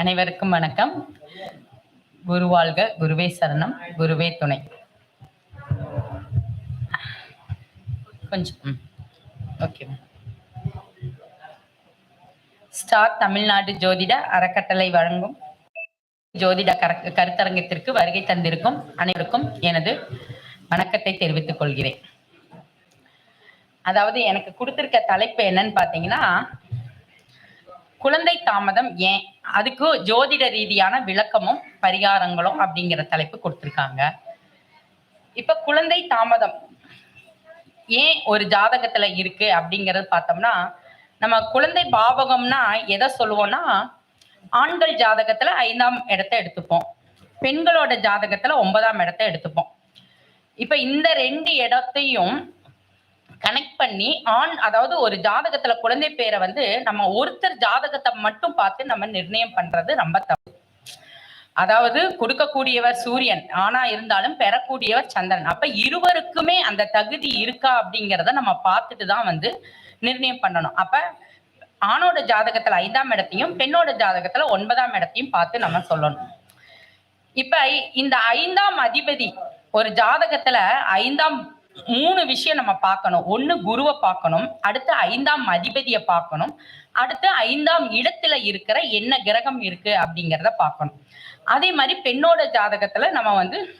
அனைவருக்கும் வணக்கம். குருவாழ்க குருவே சரணம் குருவே துணை. கொஞ்சம் ஓகே ஸ்டார் தமிழ்நாடு ஜோதிட அறக்கட்டளை வழங்கும் ஜோதிட கர- கருத்தரங்கத்திற்கு வருகை தந்திருக்கும் அனைவருக்கும் எனது வணக்கத்தை தெரிவித்துக் கொள்கிறேன். அதாவது எனக்கு கொடுத்திருக்க தலைப்பு என்னன்னு பாத்தீங்கன்னா குழந்தை தாமதம் ஏன்? அதுக்கு ஜோதிட ரீதியான விளக்கமும் பரிகாரங்களும் அப்படிங்கிற தலைப்பு கொடுத்திருக்காங்க. இப்ப குழந்தை தாமதம் ஏன் ஒரு ஜாதகத்துல இருக்கு அப்படிங்கறது பார்த்தோம்னா நம்ம குழந்தை பாவகம்னா எதை சொல்லுவோம்னா ஆண்கள் ஜாதகத்துல ஐந்தாம் இடத்தை எடுத்துப்போம். பெண்களோட ஜாதகத்துல ஒன்பதாம் இடத்தை எடுத்துப்போம். இப்ப இந்த ரெண்டு இடத்தையும் கனெக்ட் பண்ணி ஆண் அதாவது ஒரு ஜாதகத்துல குழந்தை பேரை வந்து நம்ம ஒருத்தர் ஜாதகத்தை மட்டும் பார்த்து நம்ம நிர்ணயம் பண்றது ரொம்ப தப்பு. அதாவது கொடுக்கக்கூடியவர் சூரியன் ஆனா இருந்தாலும் பெறக்கூடியவர் சந்திரன். அப்ப இருவருக்குமே அந்த தகுதி இருக்கா அப்படிங்கிறத நம்ம பார்த்துட்டு தான் வந்து நிர்ணயம் பண்ணணும். அப்ப ஆணோட ஜாதகத்துல ஐந்தாம் இடத்தையும் பெண்ணோட ஜாதகத்துல ஒன்பதாம் இடத்தையும் பார்த்து நம்ம சொல்லணும். இப்ப இந்த ஐந்தாம் அதிபதி ஒரு ஜாதகத்துல ஐந்தாம் மூணு விஷயம் நம்ம பார்க்கணும். ஒண்ணு குருவை பார்க்கணும். அடுத்து ஐந்தாம் அதிபதியை பார்க்கணும். அடுத்து ஐந்தாம் இடத்துல இருக்கிற என்ன கிரகம் இருக்கு அப்படிங்கிறத பார்க்கணும். அதே மாதிரி பெண்ணோட ஜாதகத்துல நம்ம வந்து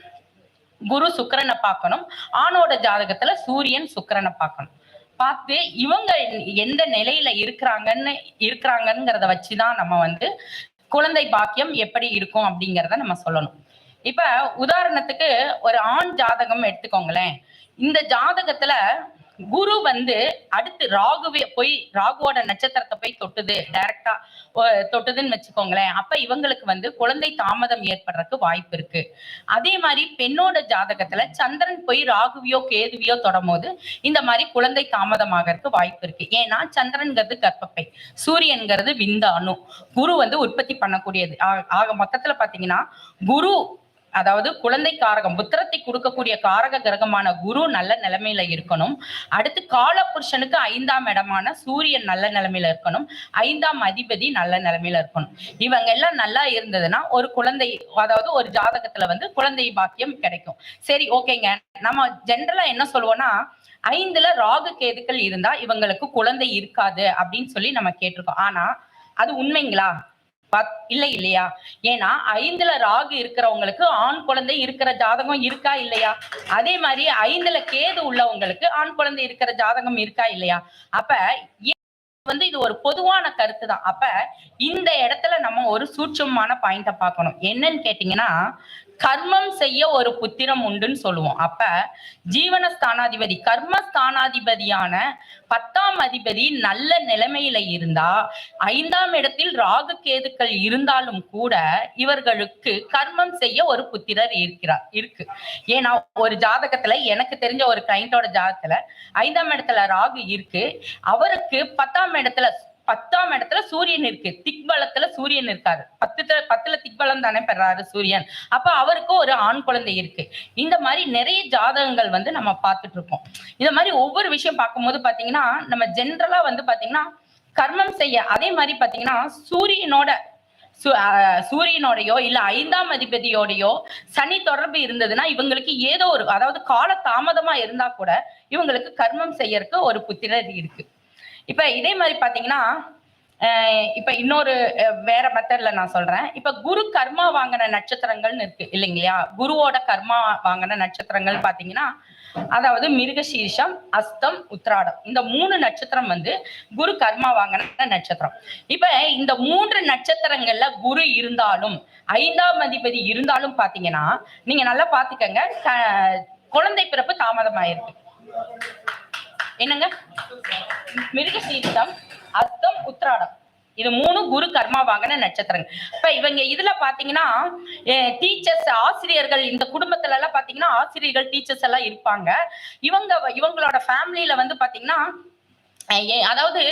குரு சுக்கிரனை பார்க்கணும். ஆணோட ஜாதகத்துல சூரியன் சுக்கிரனை பார்க்கணும். பார்த்து இவங்க எந்த நிலையில இருக்கிறாங்கன்னு இருக்கிறாங்கங்கிறத வச்சுதான் நம்ம வந்து குழந்தை பாக்கியம் எப்படி இருக்கும் அப்படிங்கிறத நம்ம சொல்லணும். இப்ப உதாரணத்துக்கு ஒரு ஆண் ஜாதகம் எடுத்துக்கோங்களேன். இந்த ஜாதகத்துல குரு வந்து அடுத்து ராகுவே போய் ராகுவோட நட்சத்திரத்தை போய் தொட்டுது டைரக்டா தொட்டுதுன்னு வச்சுக்கோங்களேன். அப்ப இவங்களுக்கு வந்து குழந்தை தாமதம் ஏற்படுறதுக்கு வாய்ப்பு இருக்கு. அதே மாதிரி பெண்ணோட ஜாதகத்துல சந்திரன் போய் ராகுவியோ கேதுவியோ தொடும்போது இந்த மாதிரி குழந்தை தாமதமாகறதுக்கு வாய்ப்பு இருக்கு. ஏன்னா சந்திரன்கிறது கர்ப்பப்பை சூரியன்கிறது விந்தானு குரு வந்து உற்பத்தி பண்ணக்கூடியது. ஆக மொத்தத்துல பாத்தீங்கன்னா குரு அதாவது குழந்தை காரகம் புத்திரத்தை கொடுக்கக்கூடிய காரக கிரகமான குரு நல்ல நிலைமையில இருக்கணும். அடுத்து கால புருஷனுக்கு ஐந்தாம் இடமான சூரியன் நல்ல நிலைமையில இருக்கணும். ஐந்தாம் அதிபதி நல்ல நிலைமையில இருக்கணும். இவங்க எல்லாம் நல்லா இருந்ததுன்னா ஒரு குழந்தை அதாவது ஒரு ஜாதகத்துல வந்து குழந்தை பாக்கியம் கிடைக்கும். சரி ஓகேங்க. நம்ம ஜென்ரலா என்ன சொல்லுவோம்னா ஐந்துல ராகு கேதுக்கள் இருந்தா இவங்களுக்கு குழந்தை இருக்காது அப்படின்னு சொல்லி நம்ம கேட்டிருக்கோம். ஆனா அது உண்மைங்களா? பத்- இல்லை இல்லையா? ஏன்னா ஐந்துல ராகு இருக்கிறவங்களுக்கு ஆண் குழந்தை இருக்கிற ஜாதகம் இருக்கா இல்லையா? அதே மாதிரி ஐந்துல கேது உள்ளவங்களுக்கு ஆண் குழந்தை இருக்கிற ஜாதகம் இருக்கா இல்லையா? அப்ப வந்து இது ஒரு பொதுவான கருத்து தான். அப்ப இந்த இடத்துல நம்ம ஒரு சூட்சமான பாயிண்ட பார்க்கணும். என்னன்னு கேட்டீங்கன்னா கர்மம் செய்ய ஒரு புத்திரம் உண்டுன்னு சொல்லுவோம். அப்ப ஜீவனஸ்தானாதிபதி கர்மஸ்தானாதிபதியான பத்தாம் அதிபதி நல்ல நிலைமையில இருந்தா ஐந்தாம் இடத்தில் ராகு கேதுக்கள் இருந்தாலும் கூட இவர்களுக்கு கர்மம் செய்ய ஒரு புத்திரர் இருக்கிறார் இருக்கு. ஏன்னா ஒரு ஜாதகத்துல எனக்கு தெரிஞ்ச ஒரு கிளைண்டோட ஜாதகத்துல ஐந்தாம் இடத்துல ராகு இருக்கு. அவருக்கு பத்தாம் இடத்துல பத்தாம் இடத்துல சூரியன் இருக்கு. திக்பலத்துல சூரியன் இருக்காரு. பத்துல பத்துல திக்பலம் தானே பெறாரு சூரியன். அப்ப அவருக்கு ஒரு ஆண் குழந்தை இருக்கு. இந்த மாதிரி நிறைய ஜாதகங்கள் வந்து நம்ம பார்த்துட்டு இருக்கோம் இந்த மாதிரி ஒவ்வொரு விஷயம் பார்க்கும்போது பாத்தீங்கன்னா நம்ம ஜென்ரலா வந்து பாத்தீங்கன்னா கர்மம் செய்ய அதே மாதிரி பாத்தீங்கன்னா சூரியனோட சு- சூரியனோடையோ இல்ல ஐந்தாம் அதிபதியோடையோ சனி தொடர்பு இருந்ததுன்னா இவங்களுக்கு ஏதோ ஒரு அதாவது கால தாமதமா இருந்தா கூட இவங்களுக்கு கர்மம் செய்யறதுக்கு ஒரு புத்திரர் இருக்கு. இப்ப இதே மாதிரி பாத்தீங்கன்னா இப்ப இன்னொரு வேற மெத்தட்ல நான் சொல்றேன். இப்ப குரு கர்மா வாங்கின நட்சத்திரங்கள்னு இருக்கு இல்லைங்களையா குருவோட கர்மா வாங்கின நட்சத்திரங்கள் பாத்தீங்கன்னா அதாவது மிருகசீர்ஷம் அஸ்தம் உத்ராடம் இந்த மூணு நட்சத்திரம் வந்து குரு கர்மா வாங்கின நட்சத்திரம். இப்ப இந்த மூன்று நட்சத்திரங்கள்ல குரு இருந்தாலும் ஐந்தாம் அதிபதி இருந்தாலும் பாத்தீங்கன்னா நீங்க நல்லா பாத்துக்கங்க. குழந்தை பிறப்பு தாமதமாயிருக்கு. என்னங்க? மிருகசீரிஷம் அஸ்தம் உத்ராடம் இது மூணு குரு கர்மா வாங்கின நட்சத்திரங்கள். இப்ப இவங்க இதுல பாத்தீங்கன்னா டீச்சர்ஸ் ஆசிரியர்கள் இந்த குடும்பத்துல எல்லாம் பாத்தீங்கன்னா ஆசிரியர்கள் டீச்சர்ஸ் எல்லாம் இருப்பாங்க. இவங்க இவங்களோட ஃபேமிலியில வந்து பாத்தீங்கன்னா அதாவது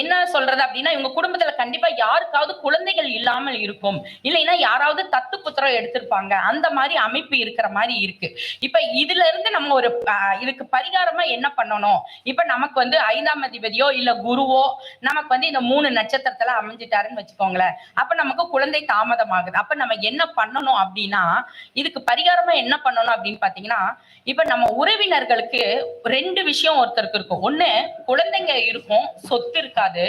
என்ன சொல்றது அப்படின்னா இவங்க குடும்பத்துல கண்டிப்பா யாருக்காவது குழந்தைகள் இல்லாமல் இருக்கும். இல்லைன்னா யாராவது தத்து புத்திரம் எடுத்திருப்பாங்க. அந்த மாதிரி அமைப்பு இருக்கிற மாதிரி இருக்கு. இப்ப இதுல இருந்து நம்ம ஒரு இதுக்கு பரிகாரமா என்ன பண்ணணும்? இப்ப நமக்கு வந்து ஐந்தாம் அதிபதியோ இல்ல குருவோ நமக்கு வந்து இந்த மூணு நட்சத்திரத்துல அமைஞ்சிட்டாருன்னு வச்சுக்கோங்களேன். அப்ப நமக்கு குழந்தை தாமதமாகுது. அப்ப நம்ம என்ன பண்ணணும் அப்படின்னா இதுக்கு பரிகாரமா என்ன பண்ணணும் அப்படின்னு பாத்தீங்கன்னா இப்ப நம்ம உறவினர்களுக்கு ரெண்டு விஷயம் ஒருத்தருக்கு இருக்கும். ஒண்ணு குழந்தைங்க இருக்கும் சொத்து இருக்காது.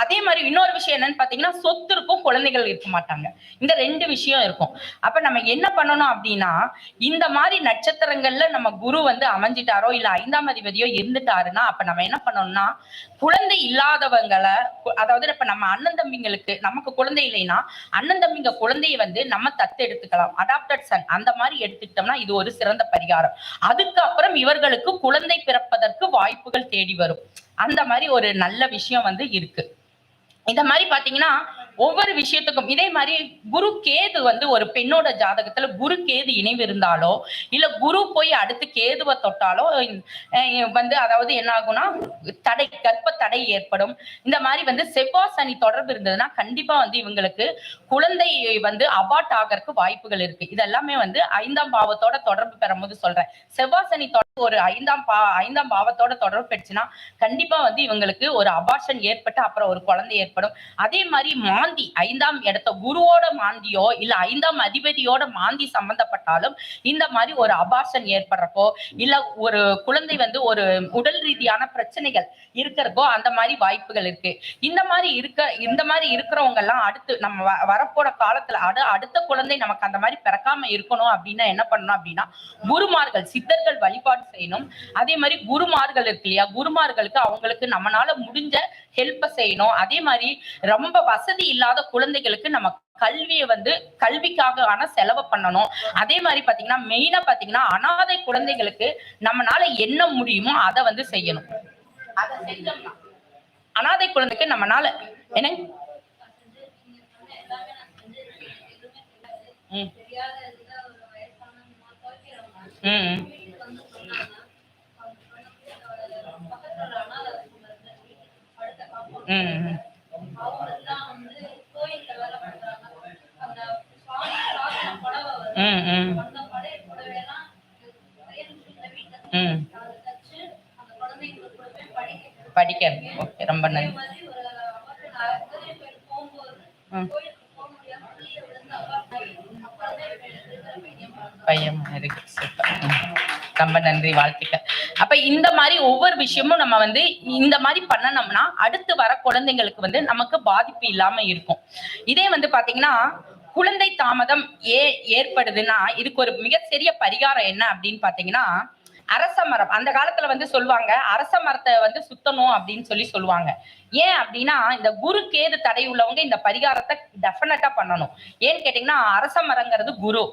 அதே மாதிரி இன்னொரு விஷயம் என்னன்னு பாத்தீங்கன்னா சொத்து இருக்கும் குழந்தைகள் இருக்க மாட்டாங்க. இந்த ரெண்டு விஷயம் இருக்கும். அப்ப நம்ம என்ன பண்ணணும் அப்படின்னா இந்த மாதிரி நட்சத்திரங்கள்ல நம்ம குரு வந்து அமைஞ்சிட்டாரோ இல்ல ஐந்தாம் அதிபதியோ இருந்துட்டாருன்னா அப்ப நம்ம என்ன பண்ணோம்னா குழந்தை இல்லாதவங்களை அதாவது இப்ப நம்ம அண்ணன் தம்பிங்களுக்கு நமக்கு குழந்தை இல்லைன்னா அண்ணன் தம்பிங்க குழந்தையை வந்து நம்ம தத்து எடுத்துக்கலாம். அடாப்டட் சன் அந்த மாதிரி எடுத்துக்கிட்டோம்னா இது ஒரு சிறந்த பரிகாரம். அதுக்கப்புறம் இவர்களுக்கு குழந்தை பிறப்பதற்கு வாய்ப்புகள் தேடி வரும். அந்த மாதிரி ஒரு நல்ல விஷயம் வந்து இருக்கு. இந்த மாதிரி பாத்தீங்கன்னா ஒவ்வொரு விஷயத்துக்கும். இதே மாதிரி குரு கேது வந்து ஒரு பெண்ணோட ஜாதகத்துல குரு கேது இணைவு இருந்தாலோ இல்ல குரு போய் அடுத்து கேதுவை தொட்டாலோ வந்து அதாவது என்ன ஆகும்னா தடை கர்ப்ப தடை ஏற்படும். இந்த மாதிரி வந்து செவ்வாய் சனி தொடர்பு இருந்ததுன்னா கண்டிப்பா வந்து இவங்களுக்கு குழந்தை வந்து அபார்ட் ஆகறதுக்கு வாய்ப்புகள் இருக்கு. இதெல்லாமே வந்து ஐந்தாம் பாவத்தோட தொடர்பு பெறும்போது சொல்றேன். செவ்வாய் சனி தொடர்பு ஒரு ஐந்தாம் பா ஐந்தாம் பாவத்தோட தொடர்பு பெற்றுச்சுன்னா கண்டிப்பா வந்து இவங்களுக்கு ஒரு அபார்ஷன் ஏற்பட்டு அப்புறம் ஒரு குழந்தை ஏற்படும். அதே மாதிரி மாந்தி ஐந்தாம் இடத்த குருவோட மாந்தியோ இல்ல ஐந்தாம் அதிபதியோட மாந்தி சம்பந்தப்பட்டாலும் இந்த மாதிரி ஒரு அபார்ஷன் ஏற்படுறப்போ இல்ல ஒரு குழந்தை வந்து ஒரு உடல் ரீதியான பிரச்சனைகள் இருக்கிறப்போ அந்த மாதிரி வாய்ப்புகள் இருக்கு. இந்த மாதிரி இருக்க இந்த மாதிரி இருக்கிறவங்க எல்லாம் அடுத்து நம்ம வரப்போற காலத்துல அடு அடுத்த குழந்தை நமக்கு அந்த மாதிரி பிறக்காம இருக்கணும் அப்படின்னா என்ன பண்ணணும் அப்படின்னா குருமார்கள் சித்தர்கள் வழிபாடு செய்யணும். அதே மாதிரி குருமார்கள் இருக்கு இல்லையா? குருமார்களுக்கு அவங்களுக்கு நம்மனால முடிஞ்ச ஹெல்ப் செய்யணும். அதே மாதிரி ரொம்ப வசதி இல்லாத குழந்தைகளுக்கு நம்ம கல்வியை வந்து கல்விக்காக ஆன செலவு பண்ணணும். அதே மாதிரி பாத்தீங்கன்னா மெயினா பாத்தீங்கன்னா அனாதை குழந்தைகளுக்கு நம்மனால என்ன முடியுமோ அதை வந்து செய்யணும். அதை செஞ்சோம்னா அனாதை குழந்தைக்கு நம்மனால என்ன? ம். ம் ம். படிக்க ஓகே ரொம்ப நன்றி. பையன் இருக்கு சூப்பர். ரொம்ப நன்றி வாழ்த்துக்கள். அப்ப இந்த மாதிரி ஒவ்வொரு விஷயமும் நம்ம வந்து இந்த மாதிரி பண்ணனோம்னா அடுத்து வர குழந்தைங்களுக்கு வந்து நமக்கு பாதிப்பு இல்லாம இருக்கும். இதே வந்து பாத்தீங்கன்னா குழந்தை தாமதம் ஏ ஏற்படுதுன்னா இதுக்கு ஒரு மிகச்சிறிய பரிகாரம் என்ன அப்படின்னு பாத்தீங்கன்னா அரச மரம். அந்த காலத்துல வந்து சொல்லுவாங்க அரச மரத்தை வந்து சுத்தணும் அப்படின்னு சொல்லி சொல்லுவாங்க. ஏன் அப்படின்னா இந்த குரு கேது தடை உள்ளவங்க இந்த பரிகாரத்தை டெஃபினட்டா பண்ணணும். ஏன்னு கேட்டீங்கன்னா அரச மரங்கிறது குரு.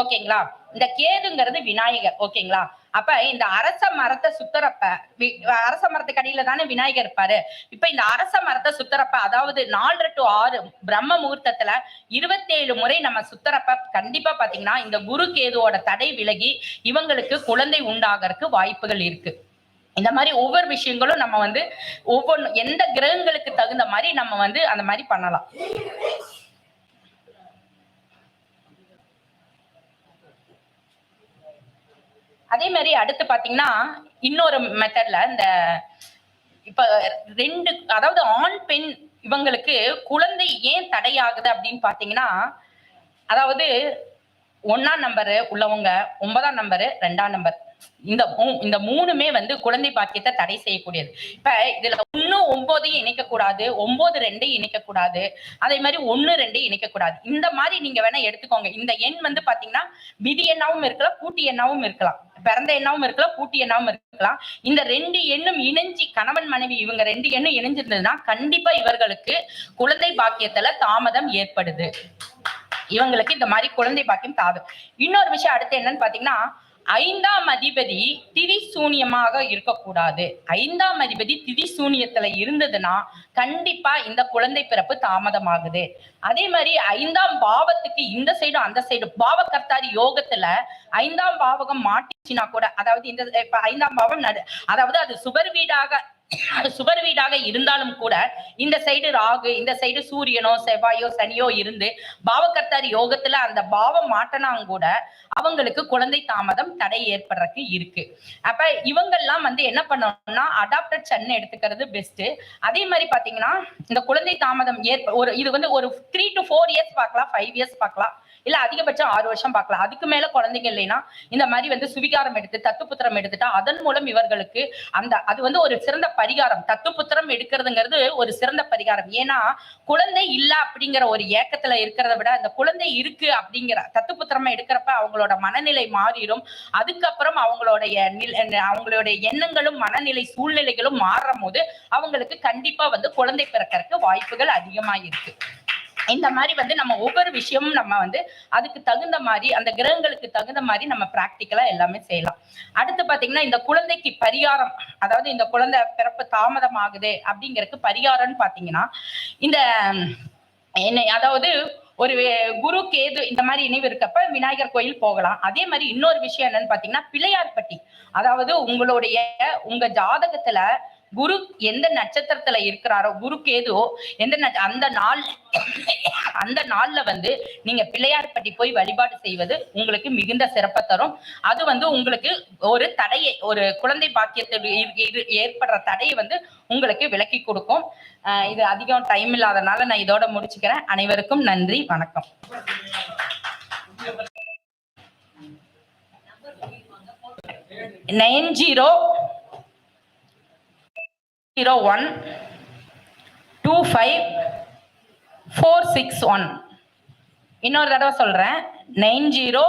ஓகேங்களா? இந்த கேதுங்கிறது விநாயகர். ஓகேங்களா? அப்ப இந்த அரச மரத்தை சுத்தரப்ப வி- அரச மரத்துக்கு அடியில தானே விநாயகர் இருப்பாரு. இப்ப இந்த அரச மரத்தை சுத்தரப்ப அதாவது நாலு டு ஆறு பிரம்ம முகூர்த்தத்துல இருபத்தேழு முறை நம்ம சுத்தரப்ப கண்டிப்பா பாத்தீங்கன்னா இந்த குரு கேதுவோட தடை விலகி இவங்களுக்கு குழந்தை உண்டாகறதுக்கு வாய்ப்புகள் இருக்கு. இந்த மாதிரி ஒவ்வொரு விஷயங்களும் நம்ம வந்து ஒவ்வொன்று எந்த கிரகங்களுக்கு தகுந்த மாதிரி நம்ம வந்து அந்த மாதிரி பண்ணலாம். அதே மாதிரி அடுத்து பாத்தீங்கன்னா இன்னொரு மெத்தட்ல இந்த இப்ப ரெண்டு அதாவது ஆண் பெண் இவங்களுக்கு குழந்தை ஏன் தடையாகுது அப்படின்னு பாத்தீங்கன்னா அதாவது ஒன்னாம் நம்பரு உள்ளவங்க ஒன்பதாம் நம்பரு ரெண்டாம் நம்பர் இந்த மூ- இந்த மூணுமே வந்து குழந்தை பாக்கியத்தை தடை செய்யக்கூடியது. இப்ப இதுல ஒண்ணு ஒன்பதையும் இணைக்க கூடாது ஒன்பது ரெண்டையும் இணைக்க கூடாது அதே மாதிரி ஒன்னு ரெண்டையும் இணைக்க கூடாது இந்த மாதிரி நீங்க வேணா எடுத்துக்கோங்க. இந்த எண் வந்து பாத்தீங்கன்னா விதி எண்ணாவும் இருக்கலாம் கூட்டி எண்ணாவும் இருக்கலாம். பிறந்த எண்ணாவும் இருக்கலாம் கூட்டி எண்ணாவும் இருக்கலாம். இந்த ரெண்டு எண்ணும் இணைஞ்சி கணவன் மனைவி இவங்க ரெண்டு எண்ணும் இணைஞ்சிருந்ததுன்னா கண்டிப்பா இவர்களுக்கு குழந்தை பாக்கியத்துல தாமதம் ஏற்படுது. இவங்களுக்கு இந்த மாதிரி குழந்தை பாக்கியம் தாது. இன்னொரு விஷயம் அடுத்து என்னன்னு பாத்தீங்கன்னா ஐந்தாம் அதிபதி திரிசூனியமாக இருக்கக்கூடாது. ஐந்தாம் அதிபதி திரிசூனியத்துல இருந்ததுன்னா கண்டிப்பா இந்த குழந்தை பிறப்பு தாமதமாகுது. அதே மாதிரி ஐந்தாம் பாவத்துக்கு இந்த சைடும் அந்த சைடு பாவகர்த்தாரி யோகத்துல ஐந்தாம் பாவகம் மாட்டிச்சுன்னா கூட அதாவது இந்த ஐந்தாம் பாவம் நடு அதாவது அது சுபர் வீடாக அது வீடாக இருந்தாலும் கூட இந்த சைடு ராகு இந்த சைடு சூரியனோ செவ்வாயோ சனியோ இருந்து பாவகர்த்தர் யோகத்துல அந்த பாவம் மாட்டினாங்க கூட அவங்களுக்கு குழந்தை தாமதம் தடை ஏற்படுறதுக்கு இருக்கு. அப்ப இவங்கெல்லாம் வந்து என்ன பண்ணணும்னா அடாப்டட் சன் எடுத்துக்கிறது பெஸ்ட் அதே மாதிரி பாத்தீங்கன்னா இந்த குழந்தை தாமதம் ஏற்ப ஒரு இது வந்து ஒரு த்ரீ டு ஃபோர் இயர்ஸ் பார்க்கலாம் ஃபைவ் இயர்ஸ் பார்க்கலாம். இல்ல அதிகபட்சம் ஆறு வருஷம் பார்க்கலாம். அதுக்கு மேல குழந்தைங்க இல்லைன்னா இந்த மாதிரி வந்து சுவிகாரம் எடுத்து தத்து புத்திரம் எடுத்துட்டா அதன் மூலம் இவர்களுக்கு அந்த அது வந்து ஒரு சிறந்த பரிகாரம். தத்து புத்திரம் எடுக்கிறதுங்கிறது ஒரு சிறந்த பரிகாரம். ஏன்னா குழந்தை இல்ல அப்படிங்கிற ஒரு ஏக்கத்துல இருக்கிறத விட அந்த குழந்தை இருக்கு அப்படிங்கிற தத்து புத்திரமா எடுக்கிறப்ப அவங்களோட மனநிலை மாறிடும். அதுக்கப்புறம் அவங்களுடைய அவங்களுடைய எண்ணங்களும் மனநிலை சூழ்நிலைகளும் மாறும் போது அவங்களுக்கு கண்டிப்பா வந்து குழந்தை பிறக்கறதுக்கு வாய்ப்புகள் அதிகமா இருக்கு. இந்த மாதிரி வந்து நம்ம ஒவ்வொரு விஷயமும் நம்ம வந்து அதுக்கு தகுந்த மாதிரி அந்த கிரகங்களுக்கு தகுந்த மாதிரி நம்ம பிராக்டிக்கலா எல்லாமே செய்யலாம். அடுத்து பாத்தீங்கன்னா இந்த குழந்தைக்கு பரிகாரம் அதாவது இந்த குழந்தை பிறப்பு தாமதம் ஆகுது அப்படிங்கறதுக்கு பரிகாரம்னு பாத்தீங்கன்னா இந்த என்ன அதாவது ஒரு குரு கேது இந்த மாதிரி இணைவு இருக்கப்ப விநாயகர் கோயில் போகலாம். அதே மாதிரி இன்னொரு விஷயம் என்னன்னு பாத்தீங்கன்னா பிள்ளையார்பட்டி. அதாவது உங்களுடைய உங்க ஜாதகத்துல குரு எந்த நட்சத்திரத்துல இருக்கிறாரோ குரு ஏதோ எந்த அந்த நாள் அந்த நாள்ல வந்து நீங்க பிள்ளையார்பட்டி போய் வழிபாடு செய்வது உங்களுக்கு மிகுந்த சிறப்பை தரும். அது வந்து உங்களுக்கு ஒரு தடையை ஒரு குழந்தை பாக்கியத்தில் ஏற்படுற தடையை வந்து உங்களுக்கு விலக்கி கொடுக்கும். அஹ் இது அதிகம் டைம் இல்லாதனால நான் இதோட முடிச்சுக்கிறேன். அனைவருக்கும் நன்றி வணக்கம். Nine zero zero one two five four six one இன்னொரு தடவை சொல்றேன். Nine zero